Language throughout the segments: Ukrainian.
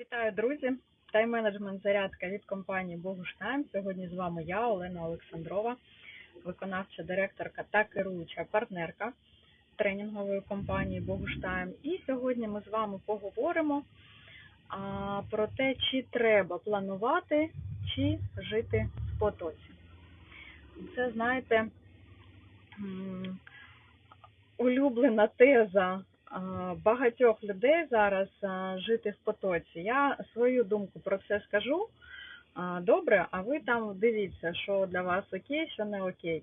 Вітаю, друзі! Тайм-менеджмент зарядка від компанії Богуштайм. Сьогодні з вами я, Олена Олександрова, виконавча директорка та керуюча партнерка тренінгової компанії Богуштайм. І сьогодні ми з вами поговоримо а, про те, чи треба планувати, чи жити в потоці. Це, знаєте, улюблена теза багатьох людей зараз жити в потоці. Я свою думку про це скажу. Добре, а ви там дивіться, що для вас окей, що не окей.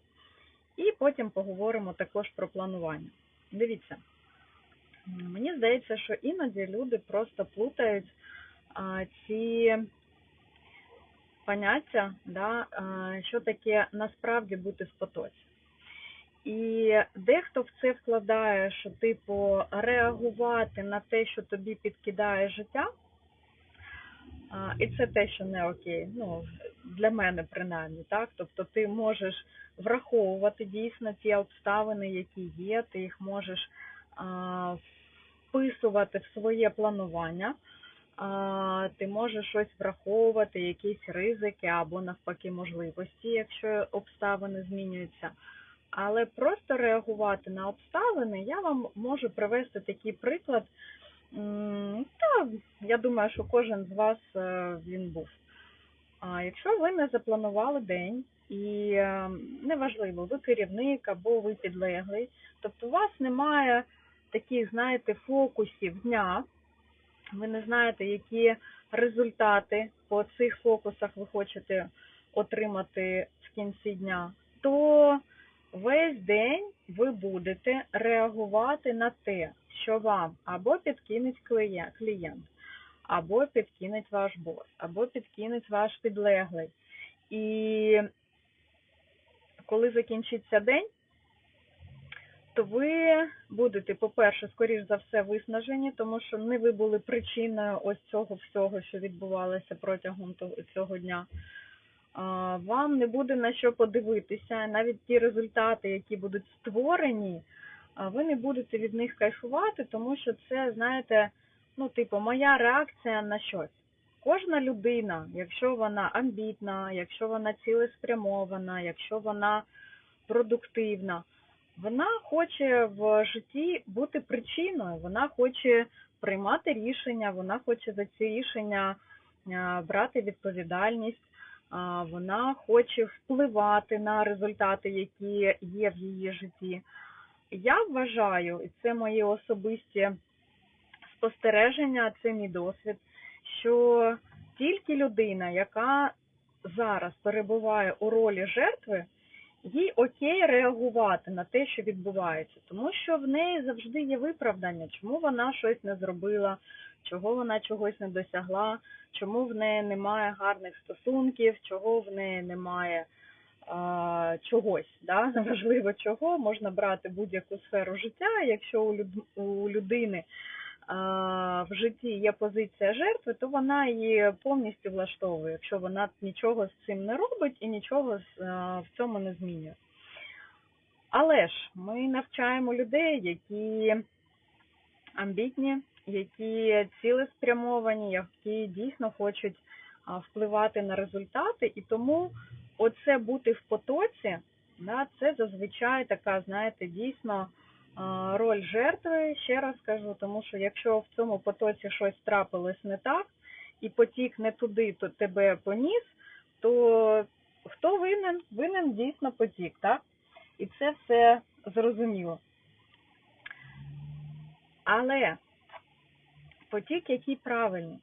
І потім поговоримо також про планування. Дивіться, мені здається, що іноді люди просто плутають ці поняття, да, що таке насправді бути в потоці. І дехто в це вкладає, що типу реагувати на те, що тобі підкидає життя, а, і це те, що не окей. Ну, для мене принаймні, так. Тобто ти можеш враховувати дійсно ті обставини, які є, ти їх можеш а, вписувати в своє планування. А, Ти можеш щось враховувати, якісь ризики або навпаки можливості, якщо обставини змінюються. Але просто реагувати на обставини, я вам можу привести такий приклад. Та, я думаю, що кожен з вас е, він був. А якщо ви не запланували день, і е, неважливо, ви керівник або ви підлеглий, тобто у вас немає таких, знаєте, фокусів дня, ви не знаєте, які результати по цих фокусах ви хочете отримати в кінці дня, то весь день ви будете реагувати на те, що вам або підкинуть клієнт, або підкинуть ваш бос, або підкинуть ваш підлеглий. І коли закінчиться день, то ви будете, по-перше, скоріш за все, виснажені, тому що не ви були причиною ось цього всього, що відбувалося протягом цього дня. Вам не буде на що подивитися, навіть ті результати, які будуть створені, ви не будете від них кайфувати, тому що це, знаєте, ну, типу, моя реакція на щось. Кожна людина, якщо вона амбітна, якщо вона цілеспрямована, якщо вона продуктивна, вона хоче в житті бути причиною, вона хоче приймати рішення, вона хоче за ці рішення брати відповідальність, вона хоче впливати на результати, які є в її житті. Я вважаю, і це мої особисті спостереження, це мій досвід, що тільки людина, яка зараз перебуває у ролі жертви, їй окей реагувати на те, що відбувається, тому що в неї завжди є виправдання, чому вона щось не зробила, чого вона чогось не досягла, чому в неї немає гарних стосунків, чого в неї немає а, чогось, да? неважливо чого, можна брати будь-яку сферу життя, якщо у, люд... у людини в житті є позиція жертви, то вона її повністю влаштовує, якщо вона нічого з цим не робить і нічого в цьому не змінює. Але ж ми навчаємо людей, які амбітні, які цілеспрямовані, які дійсно хочуть впливати на результати, і тому оце бути в потоці, да, це зазвичай така, знаєте, дійсно роль жертви. Ще раз кажу, тому що якщо в цьому потоці щось трапилось не так, і потік не туди, то тебе поніс, то хто винен? Винен дійсно потік, так? І це все зрозуміло. Але потік, який правильний,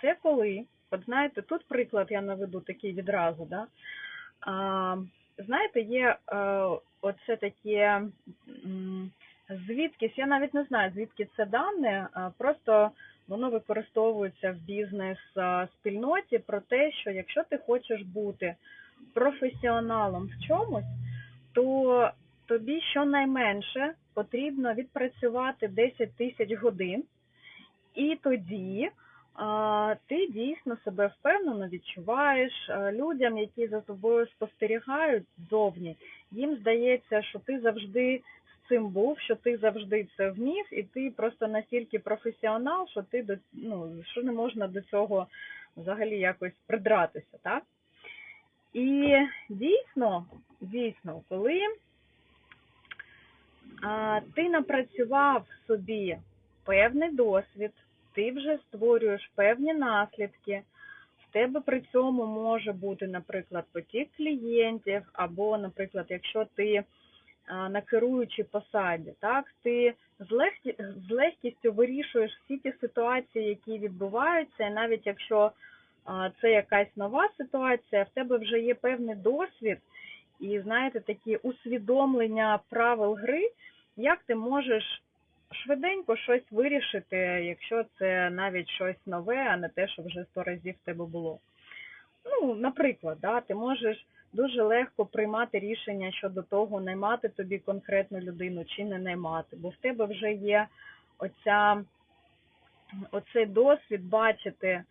це коли, от знаєте, тут приклад я наведу такий відразу, да? а, знаєте, є е, оце таке звідкись, я навіть не знаю, звідки це дане, а просто воно використовується в бізнес-спільноті про те, що якщо ти хочеш бути професіоналом в чомусь, то тобі щонайменше потрібно відпрацювати 10 тисяч годин, і тоді ти дійсно себе впевнено відчуваєш. Людям, які за тобою спостерігають ззовні, їм здається, що ти завжди з цим був, що ти завжди це вмів, і ти просто настільки професіонал, що ти до ну що не можна до цього взагалі якось придратися, так? І дійсно, дійсно, коли а, ти напрацював собі певний досвід, ти вже створюєш певні наслідки. В тебе при цьому може бути, наприклад, потік клієнтів, або, наприклад, якщо ти на керуючій посаді, так ти з, легкі, з легкістю вирішуєш всі ті ситуації, які відбуваються, і навіть якщо а, це якась нова ситуація, в тебе вже є певний досвід і, знаєте, такі усвідомлення правил гри, як ти можеш швиденько щось вирішити, якщо це навіть щось нове, а не те, що вже сто разів в тебе було. Ну, наприклад, да, ти можеш дуже легко приймати рішення щодо того, наймати тобі конкретну людину чи не наймати, бо в тебе вже є оця, оцей досвід бачити,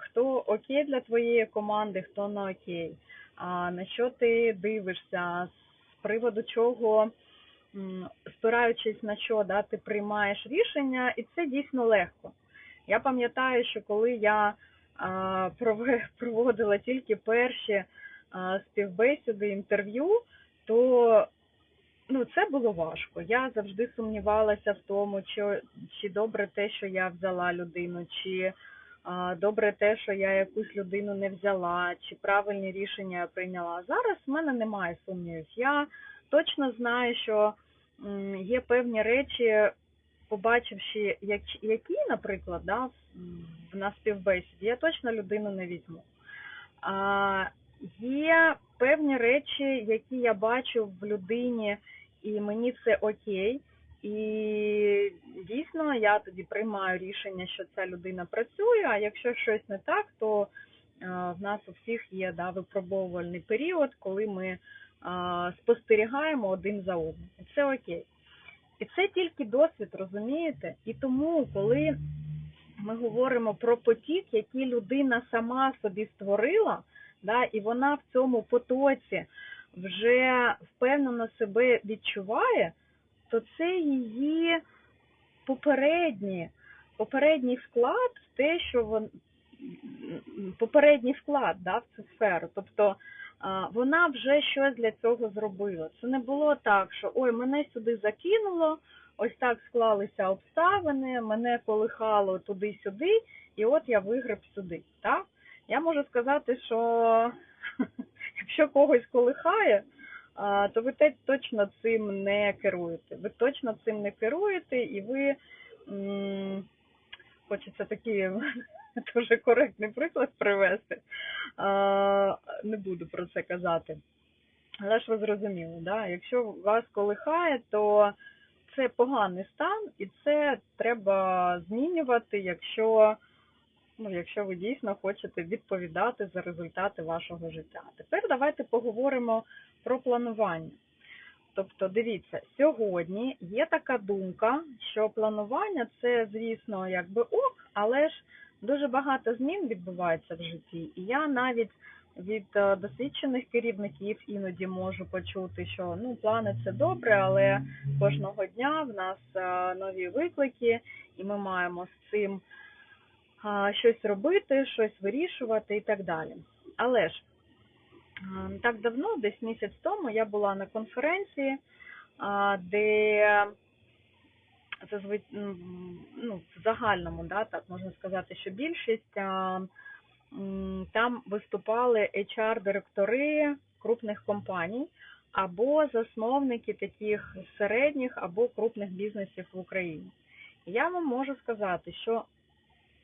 хто окей для твоєї команди, хто не окей, на що ти дивишся, з приводу чого спираючись на що да, ти приймаєш рішення, і це дійсно легко. Я пам'ятаю, що коли я проводила тільки перші співбесіди, інтерв'ю, то ну, це було важко. Я завжди сумнівалася в тому, чи, чи добре те, що я взяла людину, чи добре те, що я якусь людину не взяла, чи правильні рішення я прийняла. Зараз в мене немає сумнівів. Я точно знаю, що є певні речі, побачивши, які, наприклад, да, в- на співбесіді, я точно людину не візьму. А, є певні речі, які я бачу в людині, і мені це окей. І дійсно я тоді приймаю рішення, що ця людина працює. А якщо щось не так, то е, в нас у всіх є да, випробовувальний період, коли ми спостерігаємо один за одним. І це окей. І це тільки досвід, розумієте? І тому, коли ми говоримо про потік, який людина сама собі створила, да, і вона в цьому потоці вже впевнено себе відчуває, то це її попередній, попередній вклад в те, що вон, попередній вклад да, в цю сферу. Тобто вона вже щось для цього зробила. Це не було так, що ой, мене сюди закинуло, ось так склалися обставини, мене колихало туди-сюди, і от я вигреб сюди. Так? Я можу сказати, що якщо когось колихає, то ви точно цим не керуєте. Ви точно цим не керуєте, і ви хочеться такий дуже коректний приклад привести. Не буду про це казати. Але ж ви зрозуміли, да? якщо вас колихає, то це поганий стан, і це треба змінювати, якщо, ну, якщо ви дійсно хочете відповідати за результати вашого життя. Тепер давайте поговоримо про планування. Тобто, дивіться, сьогодні є така думка, що планування це, звісно, якби ок, але ж дуже багато змін відбувається в житті. І я навіть від е, досвідчених керівників іноді можу почути, що ну плани це добре, але кожного дня в нас е, нові виклики, і ми маємо з цим щось робити, щось вирішувати і так далі. Але ж е, так давно, десь місяць тому, я була на конференції, де зазвичай ну, в загальному, да, так можна сказати, що більшість а, там виступали HR-директори крупних компаній або засновники таких середніх або крупних бізнесів в Україні. Я вам можу сказати, що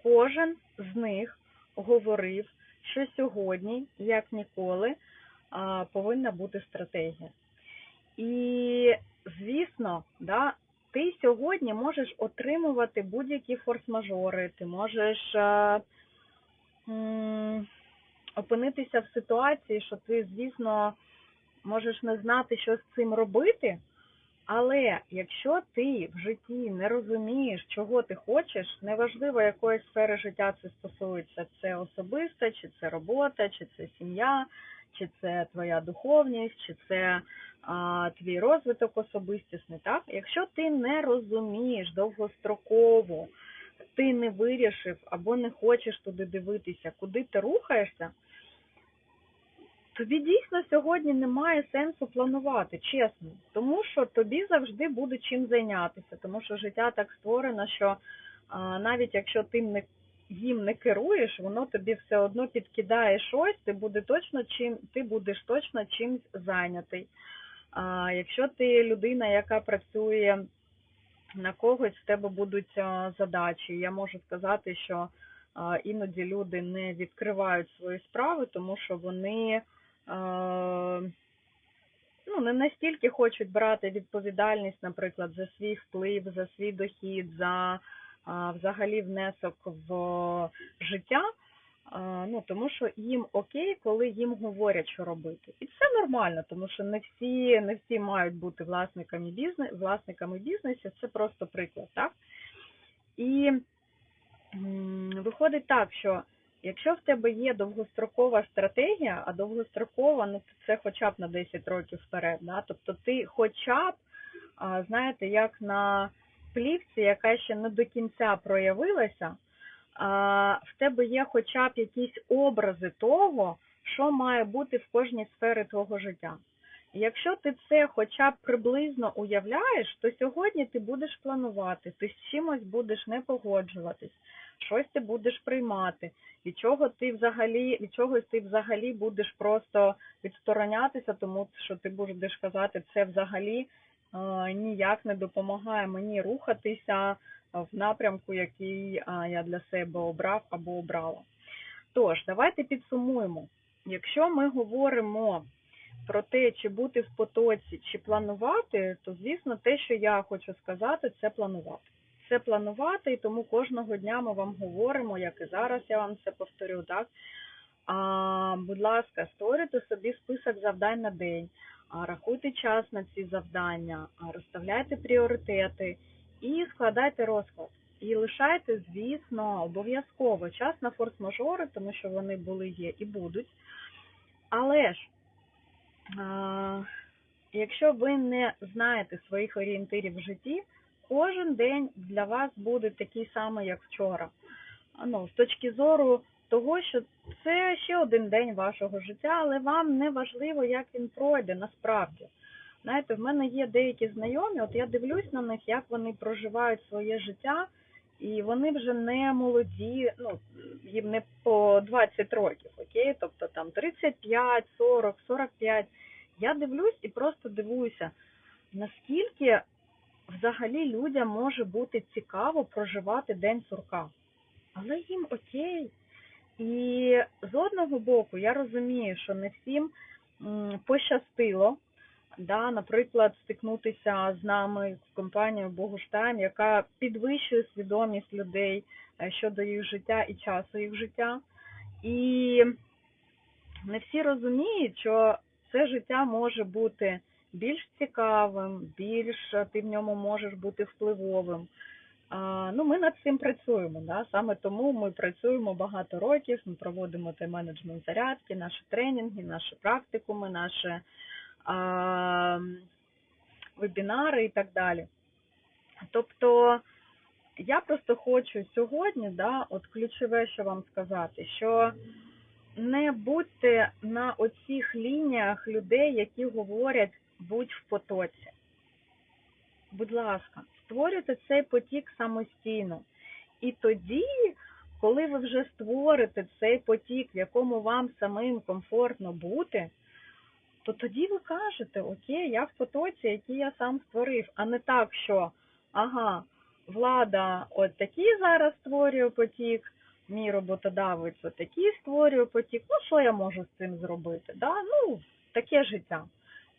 кожен з них говорив, що сьогодні, як ніколи, повинна бути стратегія. І, звісно, да, ти сьогодні можеш отримувати будь-які форс-мажори, ти можеш е, опинитися в ситуації, що ти, звісно, можеш не знати, що з цим робити. Але якщо ти в житті не розумієш, чого ти хочеш, неважливо якої сфери життя це стосується, це особиста, чи це робота, чи це сім'я, чи це твоя духовність, чи це а, твій розвиток особистісний. Так? Якщо ти не розумієш довгостроково, ти не вирішив або не хочеш туди дивитися, куди ти рухаєшся, тобі дійсно сьогодні немає сенсу планувати, чесно. Тому що тобі завжди буде чим зайнятися, тому що життя так створено, що а, навіть якщо ти не їм не керуєш, воно тобі все одно підкидає щось, ти буде точно чим, ти будеш точно чимсь зайнятий. А якщо ти людина, яка працює на когось, в тебе будуть задачі. Я можу сказати, що іноді люди не відкривають свої справи, тому що вони ну, не настільки хочуть брати відповідальність, наприклад, за свій вплив, за свій дохід, за взагалі внесок в життя. Ну, тому що їм окей, коли їм говорять, що робити. І це нормально, тому що не всі, не всі мають бути власниками бізнесу, власниками бізнесу, це просто приклад, так? І виходить так, що якщо в тебе є довгострокова стратегія, а довгострокова, ну це хоча б на 10 років вперед, да? тобто ти хоча б, знаєте, як на плівці, яка ще не до кінця проявилася, в тебе є хоча б якісь образи того, що має бути в кожній сфері твого життя. Якщо ти це хоча б приблизно уявляєш, то сьогодні ти будеш планувати, ти з чимось будеш не погоджуватись, щось ти будеш приймати, від чого ти взагалі, від чогось ти взагалі будеш просто відсторонятися, тому що ти будеш казати, це взагалі ніяк не допомагає мені рухатися в напрямку, який е, я для себе обрав або обрала. Тож, давайте підсумуємо. Якщо ми говоримо про те, чи бути в потоці, чи планувати, то звісно, те, що я хочу сказати, це планувати. Це планувати, і тому кожного дня ми вам говоримо, як і зараз я вам це повторю, так? А, будь ласка, створюйте собі список завдань на день, рахуйте час на ці завдання, розставляйте пріоритети і складайте розклад. І лишайте, звісно, обов'язково час на форс-мажори, тому що вони були, є і будуть. Але ж а, якщо ви не знаєте своїх орієнтирів в житті, кожен день для вас буде такий самий, як вчора. Ну, з точки зору того, що це ще один день вашого життя, але вам не важливо, як він пройде насправді. Знаєте, в мене є деякі знайомі, от я дивлюсь на них, як вони проживають своє життя, і вони вже не молоді, ну їм не по 20 років, окей, тобто там 35, 40, 45. Я дивлюсь і просто дивуюся, наскільки взагалі людям може бути цікаво проживати день сурка. Але їм окей. І з одного боку я розумію, що не всім пощастило, да, наприклад, стикнутися з нами з компанією Богуштайм, яка підвищує свідомість людей е, щодо їх життя і часу їх життя. І не всі розуміють, що це життя може бути більш цікавим, більш ти в ньому можеш бути впливовим. Ну, ми над цим працюємо. Да? Саме тому ми працюємо багато років, ми проводимо тайм-менеджмент зарядки, наші тренінги, наші практикуми, наші а, вебінари і так далі. Тобто я просто хочу сьогодні, да, от ключове, що вам сказати, що не будьте на оцих лініях людей, які говорять будь в потоці. Будь ласка, створюйте цей потік самостійно. І тоді, коли ви вже створите цей потік, в якому вам самим комфортно бути, то тоді ви кажете, окей, я в потоці, який я сам створив, а не так, що ага, влада от такий зараз створює потік, мій роботодавець от такий створює потік. Ну, що я можу з цим зробити? Да? Ну, таке життя.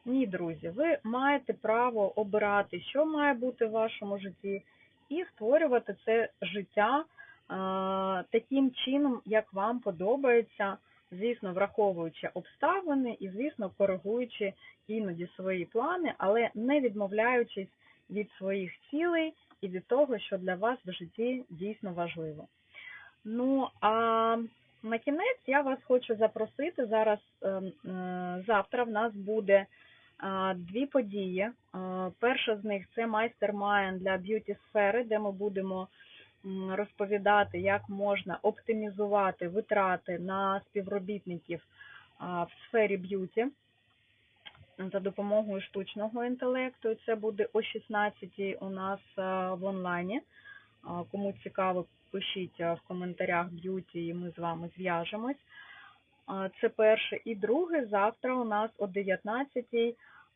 Ні, друзі, ви маєте право обирати, що має бути в вашому житті, і створювати це життя таким чином, як вам подобається, звісно, враховуючи обставини і, звісно, коригуючи іноді свої плани, але не відмовляючись від своїх цілей і від того, що для вас в житті дійсно важливо. Ну, а на кінець я вас хочу запросити зараз. ем, е, Завтра в нас буде дві події. Перша з них це майстер-майн для б'юті сфери, де ми будемо розповідати, як можна оптимізувати витрати на співробітників в сфері б'юті за допомогою штучного інтелекту. Це буде о 16 у нас в онлайні. Кому цікаво, пишіть в коментарях б'юті, і ми з вами зв'яжемось. Це перше. І друге, завтра у нас о 19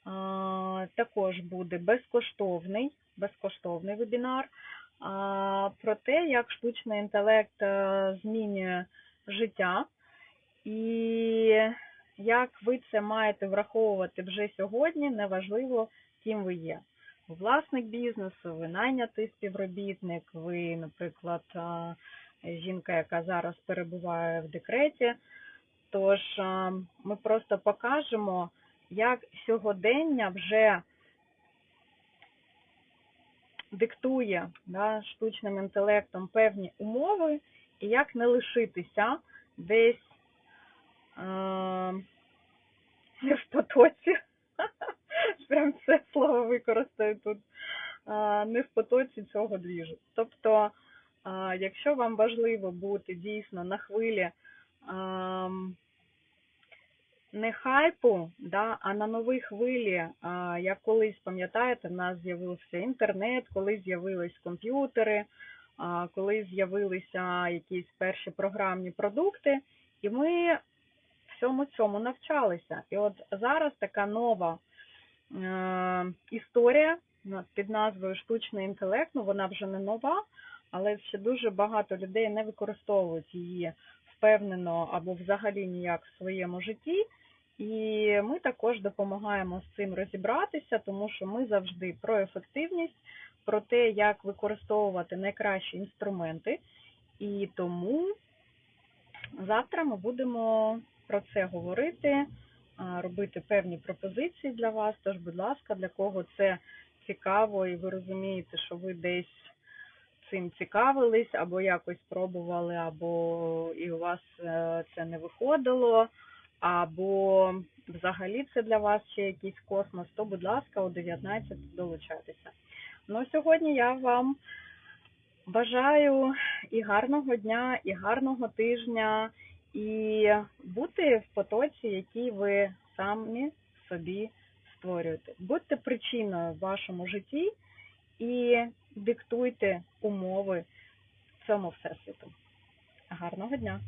а, також буде безкоштовний, безкоштовний вебінар про те, як штучний інтелект е, змінює життя і як ви це маєте враховувати вже сьогодні, неважливо, ким ви є. Власник бізнесу, ви найнятий співробітник, ви, наприклад, жінка, яка зараз перебуває в декреті. Тож ми просто покажемо, як сьогодення вже диктує да, штучним інтелектом певні умови, і як не лишитися десь е, в потоці. Прям це слово використаю тут. е, Не в потоці цього двіжу. Тобто, е, якщо вам важливо бути дійсно на хвилі ем, не хайпу, да, а на новій хвилі, а, як колись, пам'ятаєте, в нас з'явився інтернет, коли з'явились комп'ютери, а, коли з'явилися якісь перші програмні продукти, і ми всьому цьому навчалися. І от зараз така нова е, історія під назвою штучний інтелект, ну вона вже не нова, але ще дуже багато людей не використовують її впевнено або взагалі ніяк в своєму житті. І ми також допомагаємо з цим розібратися, тому що ми завжди про ефективність, про те, як використовувати найкращі інструменти. І тому завтра ми будемо про це говорити, робити певні пропозиції для вас. Тож, будь ласка, для кого це цікаво, і ви розумієте, що ви десь цим цікавились, або якось пробували, або і у вас е, це не виходило, або взагалі це для вас ще якийсь космос, то, будь ласка, о 19 долучайтеся. Ну, сьогодні я вам бажаю і гарного дня, і гарного тижня, і бути в потоці, який ви самі собі створюєте. Будьте причиною в вашому житті і диктуйте умови цьому всесвіту. Гарного дня!